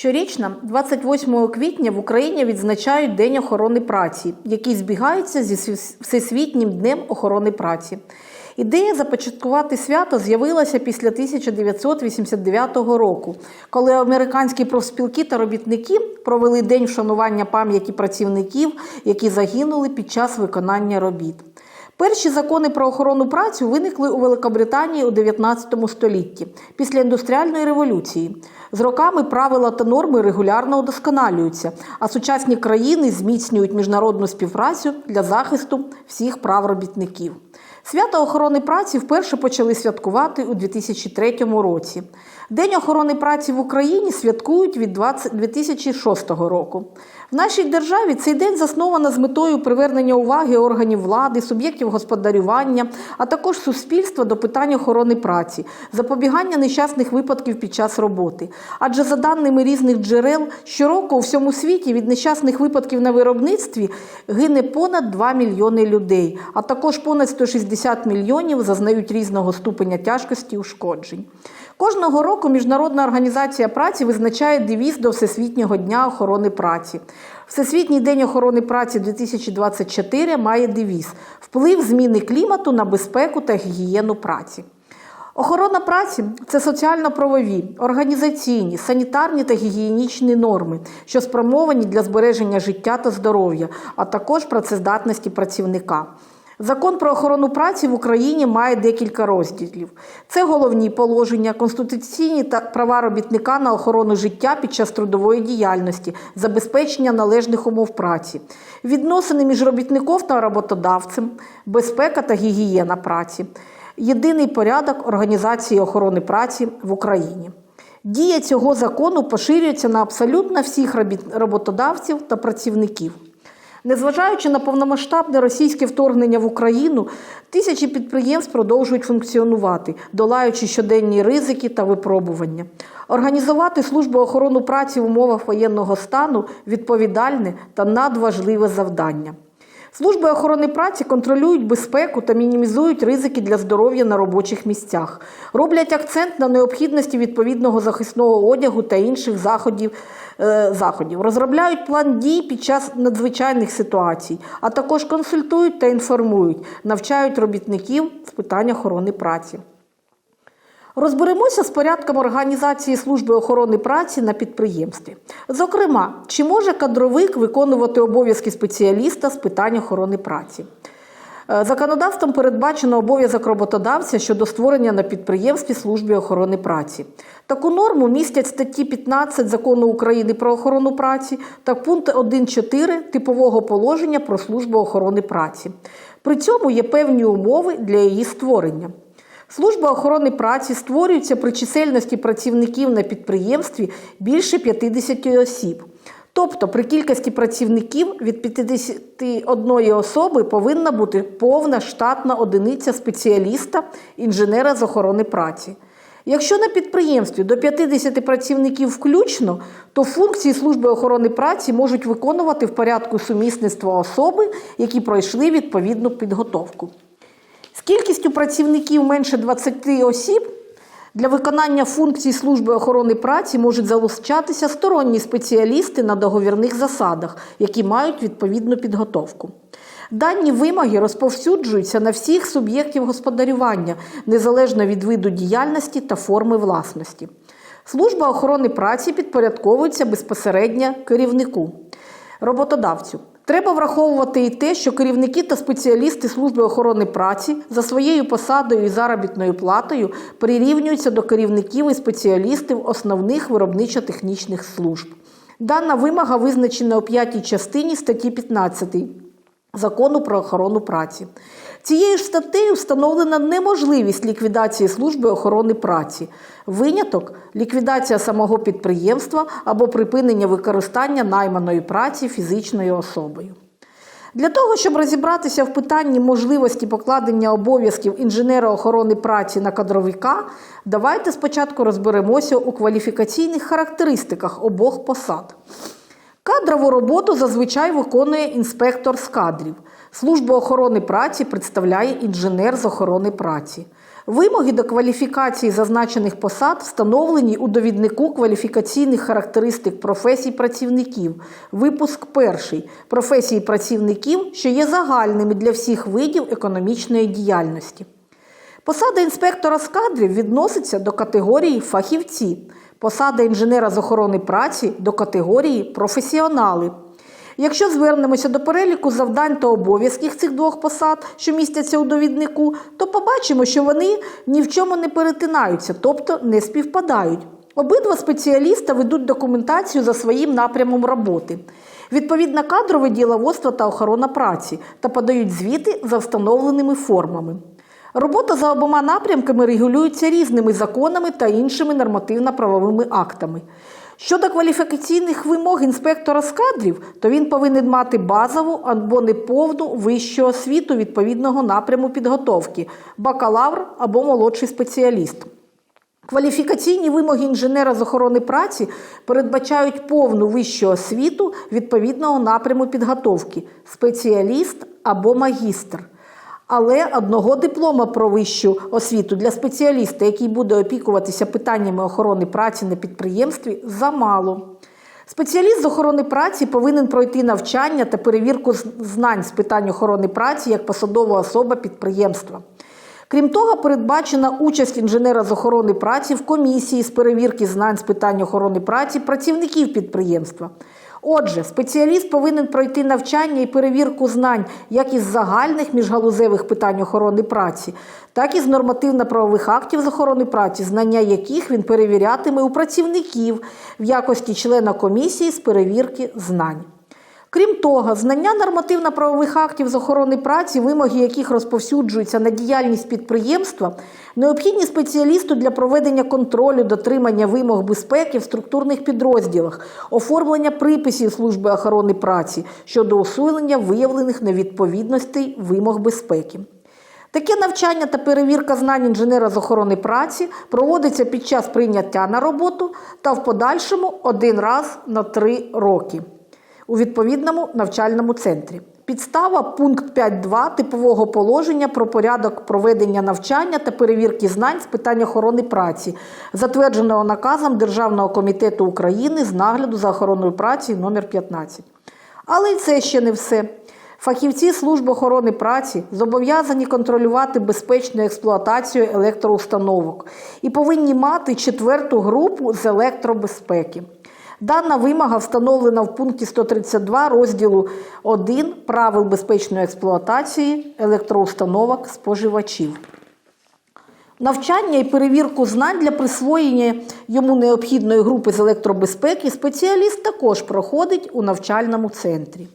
Щорічно, 28 квітня в Україні відзначають День охорони праці, який збігається зі Всес- Всесвітнім днем охорони праці. Ідея започаткувати свято з'явилася після 1989 року, коли американські профспілки та робітники провели день вшанування пам'яті працівників, які загинули під час виконання робіт. Перші закони про охорону праці виникли у Великобританії у 19 столітті після індустріальної революції. З роками правила та норми регулярно удосконалюються, а сучасні країни зміцнюють міжнародну співпрацю для захисту всіх прав робітників. Свято охорони праці вперше почали святкувати у 2003 році. День охорони праці в Україні святкують від 20 2006 року. В нашій державі цей день засновано з метою привернення уваги органів влади, суб'єктів господарювання, а також суспільства до питань охорони праці, запобігання нещасних випадків під час роботи. Адже за даними різних джерел, щороку у всьому світі від нещасних випадків на виробництві гине понад 2 мільйони людей, а також понад 160 мільйонів зазнають різного ступеня тяжкості ушкоджень. Кожного року Міжнародна організація праці визначає девіз до Всесвітнього дня охорони праці. Всесвітній день охорони праці 2024 має девіз вплив зміни клімату на безпеку та гігієну праці. Охорона праці це соціально-правові, організаційні, санітарні та гігієнічні норми, що спрямовані для збереження життя та здоров'я, а також працездатності працівника. Закон про охорону праці в Україні має декілька розділів. Це головні положення, конституційні та права робітника на охорону життя під час трудової діяльності, забезпечення належних умов праці, відносини між робітником та роботодавцем, безпека та гігієна праці, єдиний порядок організації охорони праці в Україні. Дія цього закону поширюється на абсолютно всіх роботодавців та працівників. Незважаючи на повномасштабне російське вторгнення в Україну, тисячі підприємств продовжують функціонувати, долаючи щоденні ризики та випробування. Організувати службу охорони праці в умовах воєнного стану відповідальне та надважливе завдання. Служби охорони праці контролюють безпеку та мінімізують ризики для здоров'я на робочих місцях, роблять акцент на необхідності відповідного захисного одягу та інших заходів, е, заходів, розробляють план дій під час надзвичайних ситуацій, а також консультують та інформують, навчають робітників з питань охорони праці. Розберемося з порядком організації служби охорони праці на підприємстві. Зокрема, чи може кадровик виконувати обов'язки спеціаліста з питань охорони праці? Е, Законодавством передбачено обов'язок роботодавця щодо створення на підприємстві служби охорони праці. Таку норму містять статті 15 закону України про охорону праці та пункт 1.4 типового положення про службу охорони праці. При цьому є певні умови для її створення. Служба охорони праці створюється при чисельності працівників на підприємстві більше 50 осіб. Тобто при кількості працівників від 51 особи повинна бути повна штатна одиниця спеціаліста інженера з охорони праці. Якщо на підприємстві до 50 працівників включно, то функції служби охорони праці можуть виконувати в порядку сумісництва особи, які пройшли відповідну підготовку. Кількістю працівників менше 20 осіб для виконання функцій служби охорони праці можуть залучатися сторонні спеціалісти на договірних засадах, які мають відповідну підготовку. Дані вимоги розповсюджуються на всіх суб'єктів господарювання, незалежно від виду діяльності та форми власності. Служба охорони праці підпорядковується безпосередньо керівнику роботодавцю. Треба враховувати і те, що керівники та спеціалісти служби охорони праці за своєю посадою і заробітною платою прирівнюються до керівників і спеціалістів основних виробничо-технічних служб. Дана вимога визначена у п'ятій частині статті 15 Закону про охорону праці. Цією ж статтею встановлена неможливість ліквідації служби охорони праці. Виняток ліквідація самого підприємства або припинення використання найманої праці фізичною особою. Для того, щоб розібратися в питанні можливості покладення обов'язків інженера охорони праці на кадровика, давайте спочатку розберемося у кваліфікаційних характеристиках обох посад. Кадрову роботу зазвичай виконує інспектор з кадрів. Службу охорони праці представляє інженер з охорони праці. Вимоги до кваліфікації зазначених посад встановлені у довіднику кваліфікаційних характеристик професій працівників. Випуск перший професії працівників, що є загальними для всіх видів економічної діяльності. Посада інспектора з кадрів відноситься до категорії фахівці, посада інженера з охорони праці до категорії професіонали. Якщо звернемося до переліку завдань та обов'язків цих двох посад, що містяться у довіднику, то побачимо, що вони ні в чому не перетинаються, тобто не співпадають. Обидва спеціаліста ведуть документацію за своїм напрямом роботи. Відповідно кадрове діловодство та охорона праці та подають звіти за встановленими формами. Робота за обома напрямками регулюється різними законами та іншими нормативно-правовими актами. Щодо кваліфікаційних вимог інспектора з кадрів, то він повинен мати базову або неповну вищу освіту відповідного напряму підготовки бакалавр або молодший спеціаліст. Кваліфікаційні вимоги інженера з охорони праці передбачають повну вищу освіту відповідного напряму підготовки спеціаліст або магістр. Але одного диплома про вищу освіту для спеціаліста, який буде опікуватися питаннями охорони праці на підприємстві, замало. Спеціаліст з охорони праці повинен пройти навчання та перевірку знань з питань охорони праці як посадова особа підприємства. Крім того, передбачена участь інженера з охорони праці в комісії з перевірки знань з питань охорони праці працівників підприємства. Отже, спеціаліст повинен пройти навчання і перевірку знань як із загальних міжгалузевих питань охорони праці, так і з нормативно-правових актів з охорони праці, знання яких він перевірятиме у працівників в якості члена комісії з перевірки знань. Крім того, знання нормативно-правових актів з охорони праці, вимоги яких розповсюджуються на діяльність підприємства, необхідні спеціалісту для проведення контролю, дотримання вимог безпеки в структурних підрозділах, оформлення приписів служби охорони праці щодо усунення виявлених невідповідностей вимог безпеки. Таке навчання та перевірка знань інженера з охорони праці проводиться під час прийняття на роботу та в подальшому один раз на три роки у відповідному навчальному центрі. Підстава пункт 5.2 типового положення про порядок проведення навчання та перевірки знань з питань охорони праці, затвердженого наказом Державного комітету України з нагляду за охороною праці номер 15 Але й це ще не все. Фахівці служби охорони праці зобов'язані контролювати безпечну експлуатацію електроустановок і повинні мати четверту групу з електробезпеки. Дана вимога встановлена в пункті 132 розділу 1 правил безпечної експлуатації електроустановок споживачів. Навчання і перевірку знань для присвоєння йому необхідної групи з електробезпеки спеціаліст також проходить у навчальному центрі.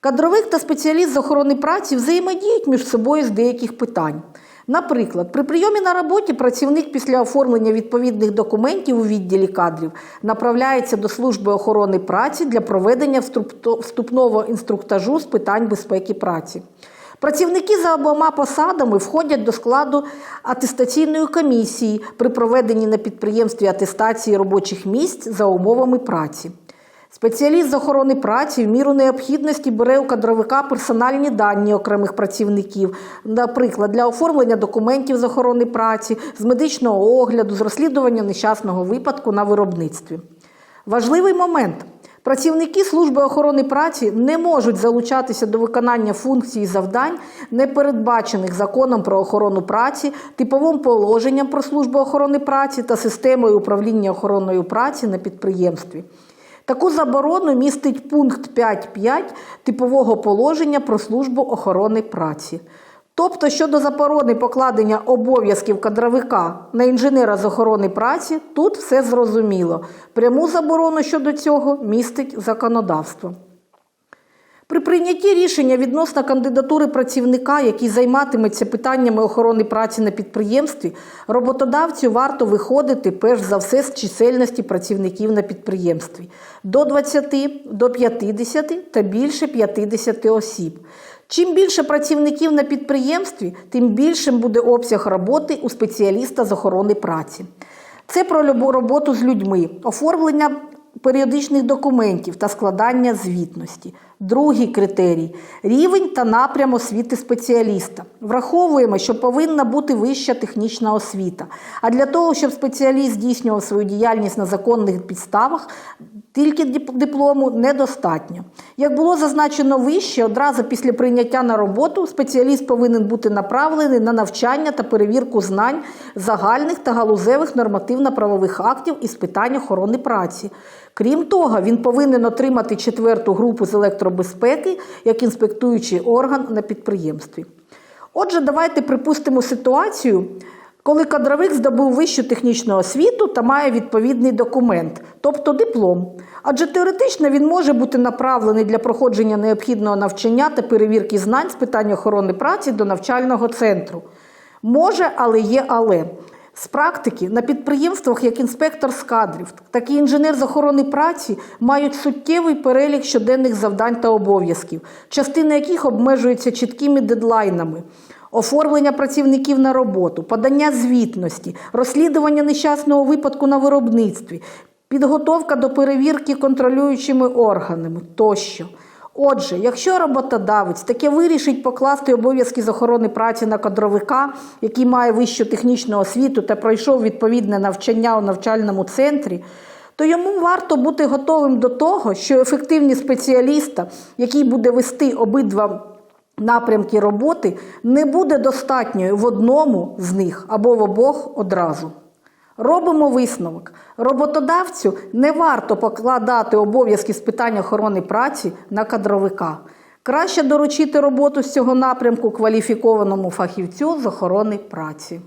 Кадровик та спеціаліст з охорони праці взаємодіють між собою з деяких питань. Наприклад, при прийомі на роботі працівник після оформлення відповідних документів у відділі кадрів направляється до служби охорони праці для проведення вступного інструктажу з питань безпеки праці. Працівники за обома посадами входять до складу атестаційної комісії при проведенні на підприємстві атестації робочих місць за умовами праці. Спеціаліст з охорони праці в міру необхідності бере у кадровика персональні дані окремих працівників, наприклад, для оформлення документів з охорони праці, з медичного огляду, з розслідування нещасного випадку на виробництві. Важливий момент. Працівники служби охорони праці не можуть залучатися до виконання функцій і завдань, не передбачених законом про охорону праці, типовим положенням про службу охорони праці та системою управління охороною праці на підприємстві. Таку заборону містить пункт 5.5 типового положення про службу охорони праці. Тобто щодо заборони покладення обов'язків кадровика на інженера з охорони праці, тут все зрозуміло. Пряму заборону щодо цього містить законодавство. При прийнятті рішення відносно кандидатури працівника, який займатиметься питаннями охорони праці на підприємстві, роботодавцю варто виходити перш за все з чисельності працівників на підприємстві до 20, до 50 та більше 50 осіб. Чим більше працівників на підприємстві, тим більшим буде обсяг роботи у спеціаліста з охорони праці. Це про роботу з людьми, оформлення періодичних документів та складання звітності. Другий критерій рівень та напрям освіти спеціаліста. Враховуємо, що повинна бути вища технічна освіта. А для того, щоб спеціаліст здійснював свою діяльність на законних підставах, тільки диплому недостатньо. Як було зазначено вище, одразу після прийняття на роботу спеціаліст повинен бути направлений на навчання та перевірку знань загальних та галузевих нормативно-правових актів із питань охорони праці. Крім того, він повинен отримати четверту групу з електробезпеки як інспектуючий орган на підприємстві. Отже, давайте припустимо ситуацію, коли кадровик здобув вищу технічну освіту та має відповідний документ, тобто диплом. Адже теоретично він може бути направлений для проходження необхідного навчання та перевірки знань з питань охорони праці до навчального центру. Може, але є але. З практики на підприємствах як інспектор з кадрів, так і інженер з охорони праці мають суттєвий перелік щоденних завдань та обов'язків, частина яких обмежується чіткими дедлайнами. Оформлення працівників на роботу, подання звітності, розслідування нещасного випадку на виробництві, підготовка до перевірки контролюючими органами тощо. Отже, якщо роботодавець таке вирішить покласти обов'язки з охорони праці на кадровика, який має вищу технічну освіту та пройшов відповідне навчання у навчальному центрі, то йому варто бути готовим до того, що ефективність спеціаліста, який буде вести обидва напрямки роботи, не буде достатньою в одному з них або в обох одразу. Робимо висновок. Роботодавцю не варто покладати обов'язки з питань охорони праці на кадровика. Краще доручити роботу з цього напрямку кваліфікованому фахівцю з охорони праці.